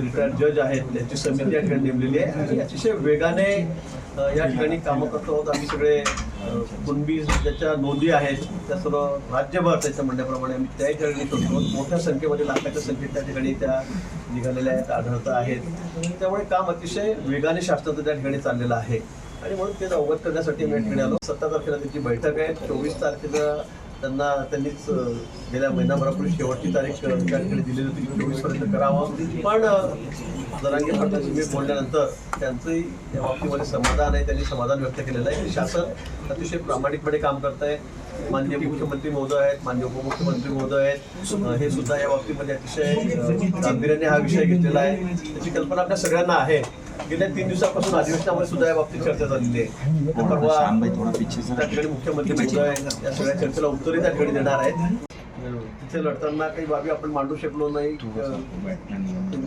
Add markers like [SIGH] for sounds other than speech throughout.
Retired जज आहेत त्यांची समिती या ठिकाणी नेमलेली आहे. आणि अतिशय वेगाने या ठिकाणी कामं करतो आहोत आम्ही सगळे. कुणबी ज्याच्या नोंदी आहेत त्या सर्व राज्यभर त्याच्या म्हणण्याप्रमाणे आम्ही त्याही ठिकाणी करतो मोठ्या संख्येमध्ये लाखाच्या संख्येत त्या ठिकाणी त्या निघालेल्या आहेत आढळत आहेत. त्यामुळे काम अतिशय वेगाने शासनाचं त्या ठिकाणी चाललेलं आहे. आणि म्हणून ते अवगत करण्यासाठी आम्ही या ठिकाणी आलो. सत्ता तारखेला त्याची बैठक आहे. चोवीस तारखेला त्यांना त्यांनीच गेल्या महिनाभरापूर्वी शेवटची तारीख अ, दिलेली होती की चोवीसपर्यंत करावं. पण अ, जरांगे मी बोलल्यानंतर त्यांचंही या बाबतीमध्ये समाधान आहे त्यांनी समाधान व्यक्त केलेलं आहे. की शासन अतिशय प्रामाणिकपणे काम करत आहे माननीय मुख्यमंत्री महोदय आहेत मान्य उपमुख्यमंत्री महोदय आहेत. हे सुद्धा या बाबतीमध्ये अतिशय गांभीर्याने हा विषय घेतलेला आहे. त्याची कल्पना आपल्या सगळ्यांना आहे. गेल्या तीन दिवसापासून अधिवेशनामध्ये सुद्धा या बाबतीत चर्चा झालेली आहे. तर परवा त्या ठिकाणी मुख्यमंत्री महोदय या सगळ्या चर्चेला उत्तरही त्या ठिकाणी देणार आहेत. तिथे लढताना काही बाबी आपण मांडू शकलो नाही.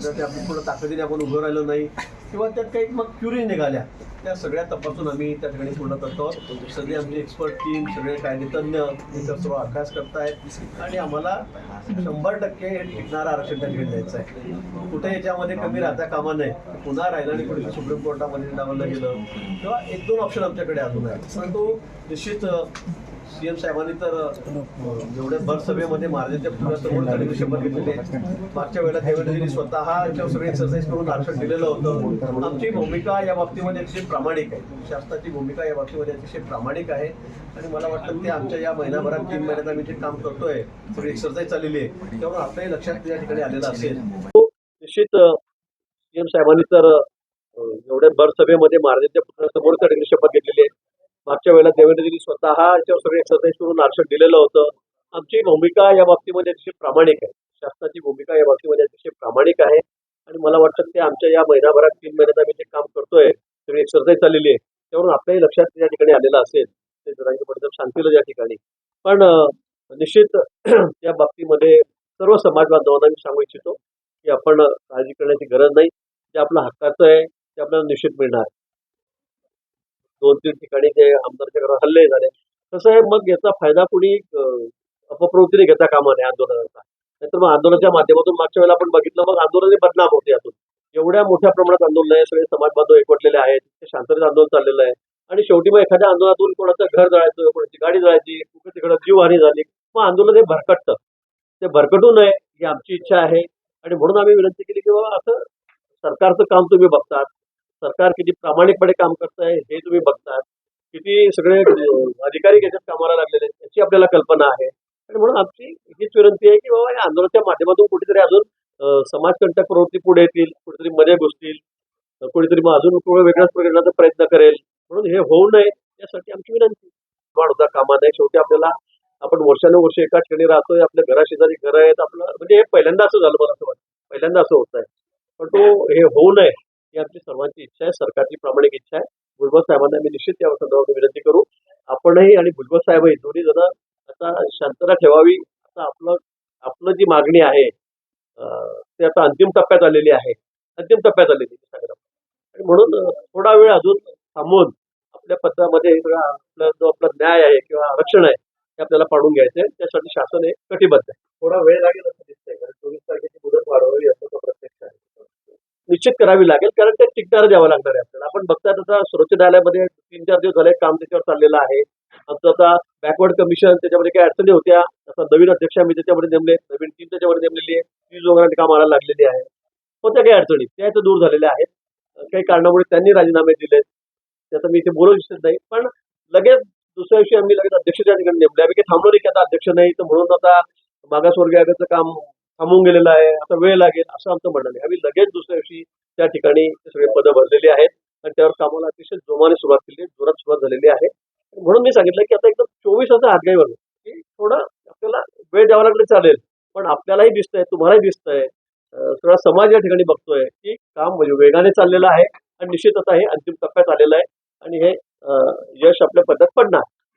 तुमच्या त्या आपण ताकदीने आपण उभं राहिलो नाही. किंवा त्यात काही मग क्युरी निघाल्या. त्या सगळ्या तपासून आम्ही त्या ठिकाणी पूर्ण करतो. सगळी आमची एक्सपर्ट टीम सगळे कायदेतज्ञ याचा सर्व अभ्यास करतायत. आणि आम्हाला शंभर टक्के हे टिकणारं आरक्षण त्या ठिकाणी द्यायचं आहे. कुठे याच्यामध्ये कमी राहता कामा नये. पुन्हा राहिलं आणि कुठे सुप्रीम कोर्टामध्ये डावलं गेलं. किंवा एक दोन ऑप्शन आमच्याकडे अजून आहे परंतु निश्चित सीएम साहेबांनी तर जेवढ्या भर सभेमध्ये महाराजांच्या पुतळ्यासमोर त्यांनी शपथ घेतलेली आहे. मागच्या वेळेला देवेंद्रजींनी स्वतः याच्यावर सगळे एक्सरसाइज करून आरक्षण दिलेलं होतं. आमची भूमिका या बाबतीमध्ये अतिशय प्रामाणिक आहे. शासनाची भूमिका या बाबतीमध्ये अतिशय प्रामाणिक आहे. आणि मला वाटतं ते आमच्या या महिनाभरात तीन महिन्यात आम्ही जे काम करतोय सगळी एक्सरसाइज चाललेली आहे त्यामुळे आपल्याही लक्षात या ठिकाणी आलेलं असेल. हो, निश्चित सीएम साहेबांनी तर एवढ्या भर सभेमध्ये महाराजांच्या पुतळ्यासमोर त्या ठिकाणी शपथ घेतलेली आहे. मागच्या वेळेला देवेंद्रजींनी स्वतः याच्यावर सगळे एक्सरसाइज करून आरक्षण दिलेलं होतं. आमची भूमिका या बाबतीमध्ये अतिशय प्रामाणिक आहे. शासनाची भूमिका या बाबतीमध्ये अतिशय प्रामाणिक आहे. आणि मला वाटतं ते आमच्या या महिनाभरात तीन महिन्यात आम्ही जे काम करतोय सगळी एक्सरसाइज चाललेली आहे. त्यावरून आपल्याही लक्षात या ठिकाणी आलेलं असेल. ते जरा पडदम सांगतील या ठिकाणी. पण निश्चित [CLEARS THROAT] या बाबतीमध्ये सर्व समाज बांधवांना मी सांगू इच्छितो की आपण काळजी करण्याची गरज नाही. जे आपलं हक्काचं आहे ते आपल्याला निश्चित मिळणार. दोन तीन ठिकाणी जे आमदारच्या घरात हल्ले झाले तसं आहे मग याचा फायदा कुणी अपप्रवृत्तीने घेता कामा नये आंदोलनाचा. नाहीतर मग आंदोलनाच्या माध्यमातून मागच्या वेळेला आपण बघितलं मग आंदोलने बदनाम होते यातून. एवढ्या मोठ्या प्रमाणात आंदोलन आहे सगळे समाज बांधव एकवटलेले आहेत ते शांततेत आंदोलन चाललेलं आहे. आणि शेवटी मग एखाद्या आंदोलनातून कोणाचं घर जळायचं कोणाची गाडी जळायची कुठे तिकडं जीवहानी झाली मग आंदोलन हे भरकटतं. ते भरकटू नये ही आमची इच्छा आहे. आणि म्हणून आम्ही विनंती केली की बाबा असं सरकारचं काम तुम्ही बघतात सरकार किती प्रामाणिकपणे काम करत आहे हे तुम्ही बघतात. किती सगळे अधिकारी याच्यात कामाला लागलेले आहेत याची आपल्याला कल्पना आहे. आणि म्हणून आमची हीच विनंती आहे की बाबा या आंदोलनाच्या माध्यमातून कुठेतरी अजून समाजकंटक प्रवृत्ती पुढे येतील कुठेतरी मध्ये घुसतील कुणीतरी मग अजून थोडं वेगळ्याच प्रकरणाचा प्रयत्न करेल. म्हणून हे होऊ नये यासाठी आमची विनंती वाढ होता कामा आहे शेवटी आपल्याला आपण वर्षानुवर्ष एका ठिकाणी राहतोय आपल्या घराशेजारी घर आहेत आपलं म्हणजे हे पहिल्यांदा असं झालं मला असं वाटतं. पहिल्यांदा असं होत आहे पण तो हे होऊ नये. ही आमची सर्वांची इच्छा आहे सरकारची प्रामाणिक इच्छा आहे. भुजबळ साहेबांना मी निश्चित या संदर्भात विनंती करू. आपणही आणि भुजबळ साहेबही दोन्ही जण आता शांतता ठेवावी आता आपलं आपलं जी मागणी आहे ते आता अंतिम टप्प्यात आलेली आहे. अंतिम टप्प्यात आलेली आहे आणि म्हणून थोडा वेळ अजून थांबून आपल्या पत्रामध्ये आपला जो आपला न्याय आहे किंवा आरक्षण आहे ते आपल्याला पाडून घ्यायचं आहे. त्यासाठी शासन हे कटिबद्ध आहे. थोडा वेळ लागेल असं दिसतंय कारण चोवीस तारखेची मुदत वाढवावी असं तो प्रत्यक्ष आहे निश्चित करावी लागेल कारण ते टिकणार द्यावं लागणार आहे आपल्याला. आपण बघता आता सर्वोच्च न्यायालयामध्ये तीन चार दिवस झाले काम त्याच्यावर चाललेलं आहे. आमचं आता बॅकवर्ड कमिशन त्याच्यामध्ये काही अडचणी होत्या. आता नवीन अध्यक्ष आम्ही त्याच्यामध्ये नेमले नवीन टीम त्याच्यामध्ये नेमलेली आहे. ती लोकांना आणायला लागलेली आहे. होत्या काही अडचणी. त्या इथं दूर झालेल्या आहेत. काही कारणामुळे त्यांनी राजीनामे दिले त्याचं मी इथे बोलू इच्छित नाही. पण लगेच दुसऱ्या दिवशी आम्ही लगेच अध्यक्षाच्या ठिकाणी नेमले. आम्ही काही थांबलो नाही की आता अध्यक्ष नाही. तर म्हणून आता मागासवर्गीय आयोगाचं काम थांबून गेलेला आहे आता वेळ लागेल असं आमचं म्हणणं नाही. आम्ही लगेच दुसऱ्या दिवशी त्या ठिकाणी सगळे पदं भरलेली आहेत आणि त्यावर कामाला अतिशय जोमाने सुरुवात केली आहे जोरात सुरुवात झालेली आहे. म्हणून मी सांगितलं की आता एकदम चोवीस वाजता हातगाई बनवू. की थोडं आपल्याला वेळ द्यावा लागले चालेल. पण आपल्यालाही दिसतंय तुम्हालाही दिसतंय. सगळा समाज या ठिकाणी बघतोय की काम म्हणजे वेगाने चाललेलं आहे आणि निश्चित आता हे अंतिम टप्प्यात आलेलं आहे. आणि हे यश आपल्या पद्धत पडणार.